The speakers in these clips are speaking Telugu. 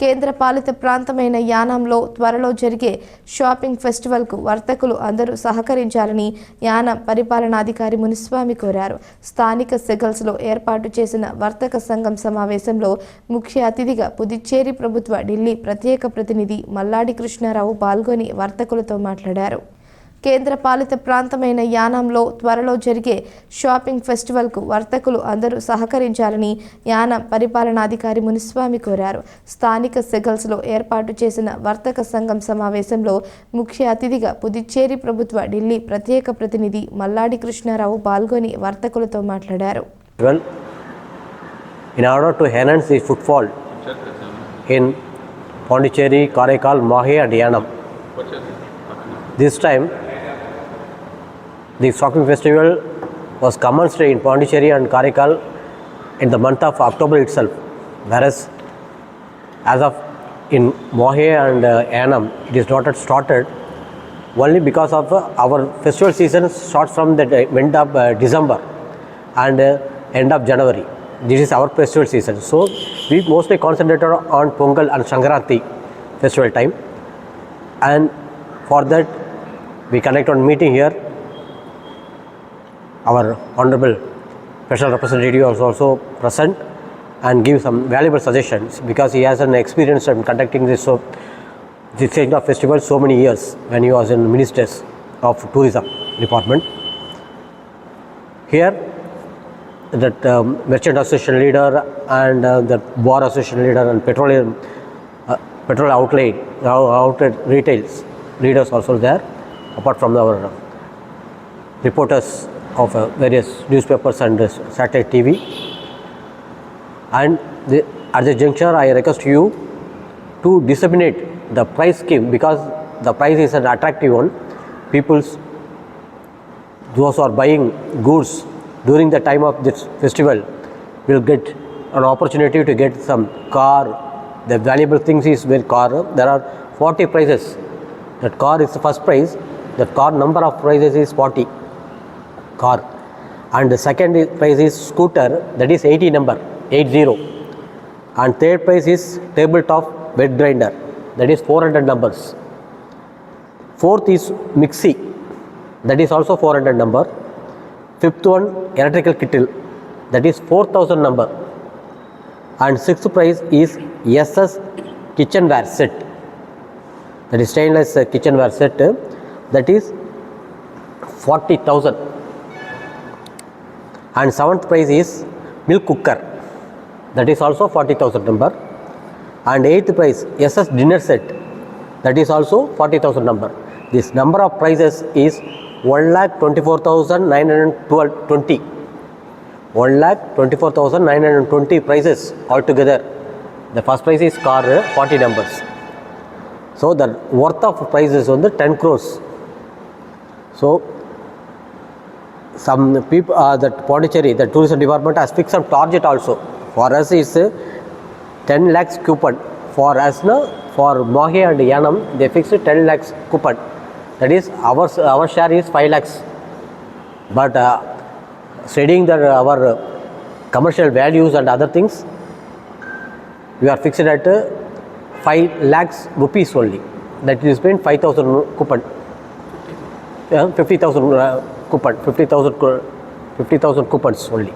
కేంద్ర పాలిత ప్రాంతమైన యానాంలో త్వరలో జరిగే షాపింగ్ ఫెస్టివల్కు వర్తకులు అందరూ సహకరించాలని యానం పరిపాలనాధికారి మునిస్వామి కోరారు. స్థానిక సెగల్స్లో ఏర్పాటు చేసిన వర్తక సంఘం సమావేశంలో ముఖ్య అతిథిగా పుదుచ్చేరి ప్రభుత్వ ఢిల్లీ ప్రత్యేక ప్రతినిధి మల్లాడి కృష్ణారావు పాల్గొని వర్తకులతో మాట్లాడారు. కేంద్ర పాలిత ప్రాంతమైన యానంలో త్వరలో జరిగే షాపింగ్ ఫెస్టివల్కు వర్తకులు అందరూ సహకరించాలని యానం పరిపాలనాధికారి మునిస్వామి కోరారు స్థానిక సెగల్స్లో ఏర్పాటు చేసిన వర్తక సంఘం సమావేశంలో ముఖ్య అతిథిగా పుదుచ్చేరి ప్రభుత్వ ఢిల్లీ ప్రత్యేక ప్రతినిధి మల్లాడి కృష్ణారావు పాల్గొని వర్తకులతో మాట్లాడారు Well, in order to enhance the footfall in Pondicherry, Karaikal, Mahe and Yanam. This time, the shopping festival was commenced in Pondicherry and Karaikal in the month of October itself, whereas as of in Mahe and uh, Yanam, it is not started only because of uh, our festival season starts from the end of uh, December and uh, end of January. This is our festival season. So we mostly concentrated on Pongal and Shankaranti festival time. And for that, we conduct on meeting here. Our honorable special representative was also present and give some valuable suggestions because he has an experience in conducting this so this kind of festival so many years when he was in ministers of tourism department. Here, that um, merchant association leader and uh, the bar association leader and petroleum uh, petrol outlet outlet retails leaders also there apart from our reporters of uh, various newspapers and uh, satellite TV. And the, at the juncture, I request you to disseminate the price scheme because the price is an attractive one. People's those who are buying goods during the time of this festival will get an opportunity to get some car. The valuable things is with car. There are 40 prices. That car is the first prize. That car number of prizes is 40 car. And the second prize is scooter. That is 80 number 80. And third prize is tabletop bed grinder. That is 400 numbers. Fourth is mixie. That is also 400 number. Fifth one, electrical kettle. That is 4000 number. And sixth prize is SS kitchenware set. That is stainless kitchenware set. That is 40,000. And seventh prize is milk cooker. That is also 40,000 number. And eighth prize, SS dinner set. That is also 40,000 number. This number of prizes is one lakh twenty-four thousand nine hundred twenty. One 1,24,920. 1,24,920 prizes altogether. The first prize is car, uh, 40 numbers. So the worth of prize is on the 10 crores. So some people, uh, that Pondicherry, the tourism department has fixed some target also. For us is uh, 10 lakhs coupon. For us, no, for Mahe and Yanam, they fixed 10 lakhs coupon. That is, our, our share is 5 lakhs. But uh, studying the, our uh, commercial values and other things, we are fixed at uh, 5 lakhs rupees only. That is meant 5,000 coupon. Yeah, 50,000 uh, coupon, 50,000 co- 50,000 coupons only.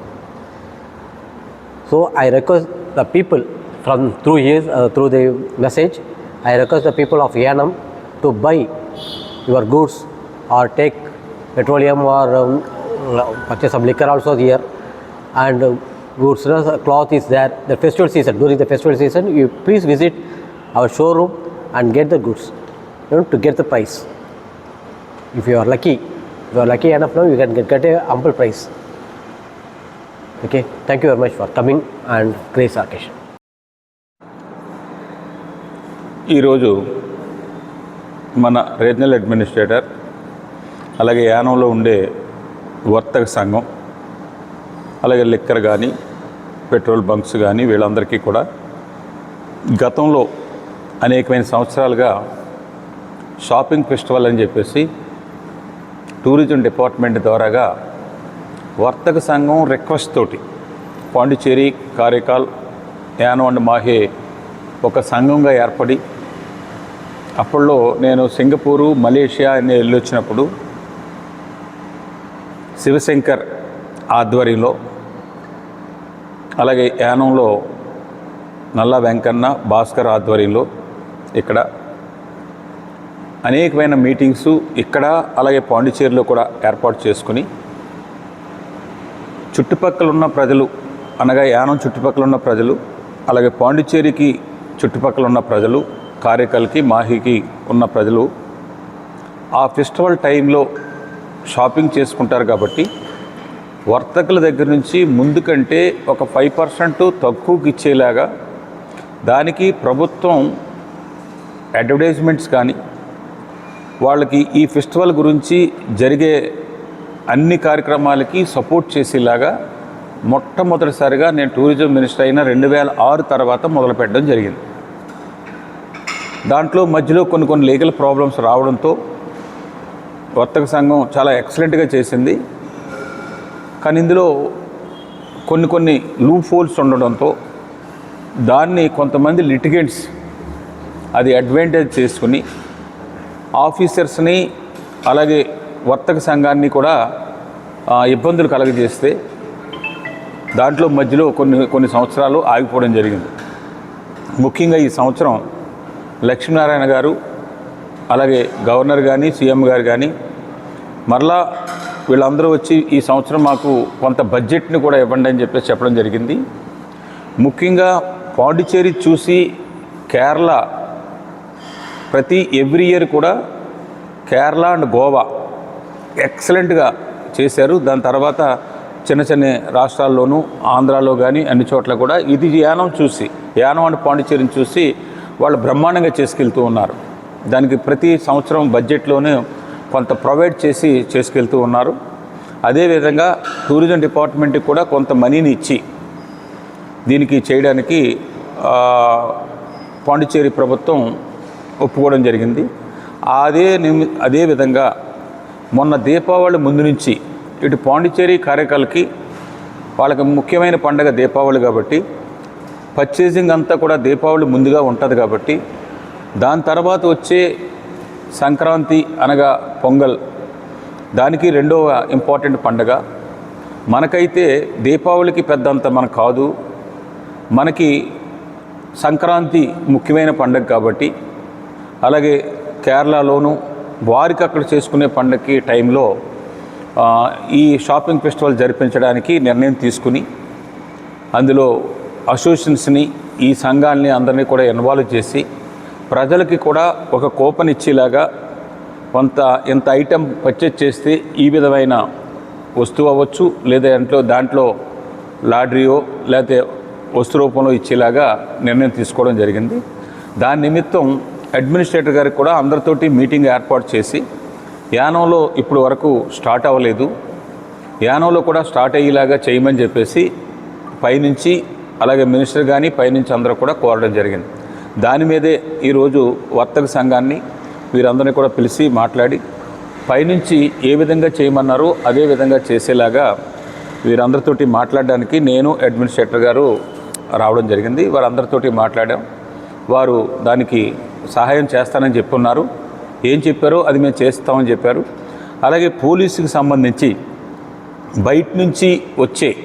So I request the people from through his uh, through the message, I request the people of Yanam to buy your goods or take petroleum or um, purchase some liquor also here and uh, goods uh, cloth is there. The festival season during the festival season, you please visit our showroom and get the goods you know, to get the price. If you are lucky, you are lucky enough no you can get a ample price okay thank you very much for coming and craze ఆకేష్ ఈరోజు మన రీజనల్ అడ్మినిస్ట్రేటర్ అలాగే యానంలో ఉండే వర్తక సంఘం అలాగే లిక్కర్ కానీ పెట్రోల్ బంక్స్ కానీ వీళ్ళందరికీ కూడా గతంలో అనేకమైన సంవత్సరాలుగా షాపింగ్ ఫెస్టివల్ అని చెప్పేసి టూరిజం డిపార్ట్మెంట్ ద్వారాగా వర్తక సంఘం రిక్వెస్ట్ తోటి పాండిచేరి కారైకాల్ యానం అండ్ మాహే ఒక సంఘంగా ఏర్పడి అప్పట్లో నేను సింగపూరు మలేషియా అన్ని వెళ్ళొచ్చినప్పుడు శివశంకర్ ఆధ్వర్యంలో అలాగే యానంలో నల్ల వెంకన్న భాస్కర్ ఆధ్వర్యంలో ఇక్కడ అనేకమైన మీటింగ్స్ ఇక్కడ అలాగే పాండిచేరిలో కూడా ఏర్పాటు చేసుకుని చుట్టుపక్కల ఉన్న ప్రజలు అనగా యానం చుట్టుపక్కల ఉన్న ప్రజలు అలాగే పాండిచ్చేరికి చుట్టుపక్కల ఉన్న ప్రజలు కారైకల్కి మాహికి ఉన్న ప్రజలు ఆ ఫెస్టివల్ టైంలో షాపింగ్ చేసుకుంటారు కాబట్టి వర్తకుల దగ్గర నుంచి ముందు కంటే ఒక ఫైవ్ పర్సెంట్ తక్కువకి ఇచ్చేలాగా దానికి ప్రభుత్వం అడ్వర్టైజ్మెంట్స్ కానీ వాళ్ళకి ఈ ఫెస్టివల్ గురించి జరిగే అన్ని కార్యక్రమాలకి సపోర్ట్ చేసేలాగా మొట్టమొదటిసారిగా నేను టూరిజం మినిస్టర్ అయిన రెండు వేల ఆరు తర్వాత మొదలుపెట్టడం జరిగింది. దాంట్లో మధ్యలో కొన్ని కొన్ని లీగల్ ప్రాబ్లమ్స్ రావడంతో వర్తక సంఘం చాలా ఎక్సలెంట్గా చేసింది. కానీ ఇందులో కొన్ని కొన్ని లూప్ హోల్స్ ఉండడంతో దాన్ని కొంతమంది లిటిగెంట్స్ అది అడ్వాంటేజ్ చేసుకుని ఆఫీసర్స్ని అలాగే వర్తక సంఘాన్ని కూడా ఇబ్బందులు కలగజేస్తే దాంట్లో మధ్యలో కొన్ని కొన్ని సంవత్సరాలు ఆగిపోవడం జరిగింది. ముఖ్యంగా ఈ సంవత్సరం లక్ష్మీనారాయణ గారు అలాగే గవర్నర్ కానీ సీఎం గారు కానీ మరలా వీళ్ళందరూ వచ్చి ఈ సంవత్సరం మాకు కొంత బడ్జెట్ని కూడా ఇవ్వండి అని చెప్పేసి చెప్పడం జరిగింది. ముఖ్యంగా పాండిచేరి చూసి కేరళ ప్రతి ఎవ్రీ ఇయర్ కూడా కేరళ అండ్ గోవా ఎక్సలెంట్గా చేశారు. దాని తర్వాత చిన్న చిన్న రాష్ట్రాల్లోనూ ఆంధ్రాలో కానీ అన్ని చోట్ల కూడా ఇది యానం చూసి యానం అండ్ పాండిచేరిని చూసి వాళ్ళు బ్రహ్మాండంగా చేసుకెళ్తూ ఉన్నారు. దానికి ప్రతి సంవత్సరం బడ్జెట్లోనే కొంత ప్రొవైడ్ చేసి చేసుకెళ్తూ ఉన్నారు. అదేవిధంగా టూరిజం డిపార్ట్మెంట్కి కూడా కొంత మనీని ఇచ్చి దీనికి చేయడానికి పాండిచేరి పాండిచ్చేరి ప్రభుత్వం ఒప్పుకోవడం జరిగింది. అదే నిమి అదే విధంగా మొన్న దీపావళి ముందు నుంచి ఇటు పాండిచ్చేరి కార్యకర్తలకి వాళ్ళకి ముఖ్యమైన పండగ దీపావళి కాబట్టి పర్చేసింగ్ అంతా కూడా దీపావళి ముందుగా ఉంటుంది కాబట్టి దాని తర్వాత వచ్చే సంక్రాంతి అనగా పొంగల్ దానికి రెండవ ఇంపార్టెంట్ పండగ. మనకైతే దీపావళికి పెద్దంత మనకు కాదు. మనకి సంక్రాంతి ముఖ్యమైన పండగ కాబట్టి అలాగే కేరళలోను వారికి అక్కడ చేసుకునే పండగకి టైంలో ఈ షాపింగ్ ఫెస్టివల్ జరిపించడానికి నిర్ణయం తీసుకుని అందులో అసోసియేషన్స్ని ఈ సంఘాలని అందరినీ కూడా ఇన్వాల్వ్ చేసి ప్రజలకి కూడా ఒక కూపన్ ఇచ్చేలాగా కొంత ఇంత ఐటెం పర్చేజ్ చేస్తే ఈ విధమైన వస్తువు అవ్వచ్చు లేదా దాంట్లో దాంట్లో లాడ్రీయో లేకపోతే వస్తు రూపంలో ఇచ్చేలాగా నిర్ణయం తీసుకోవడం జరిగింది. దాని నిమిత్తం అడ్మినిస్ట్రేటర్ గారికి కూడా అందరితోటి మీటింగ్ ఏర్పాటు చేసి యానంలో ఇప్పుడు వరకు స్టార్ట్ అవ్వలేదు. యానంలో కూడా స్టార్ట్ అయ్యేలాగా చేయమని చెప్పేసి పైనుంచి అలాగే మినిస్టర్ కానీ పైనుంచి అందరూ కూడా కోరడం జరిగింది. దాని మీదే ఈరోజు వర్తక సంఘాన్ని వీరందరినీ కూడా పిలిచి మాట్లాడి పైనుంచి ఏ విధంగా చేయమన్నారో అదే విధంగా చేసేలాగా వీరందరితోటి మాట్లాడడానికి నేను అడ్మినిస్ట్రేటర్ గారు రావడం జరిగింది. వారందరితోటి మాట్లాడాం. వారు దానికి సహాయం చేస్తానని చెప్పున్నారు. ఏం చెప్పారో అది మేము చేస్తామని చెప్పారు. అలాగే పోలీసుకి సంబంధించి బయట నుంచి వచ్చే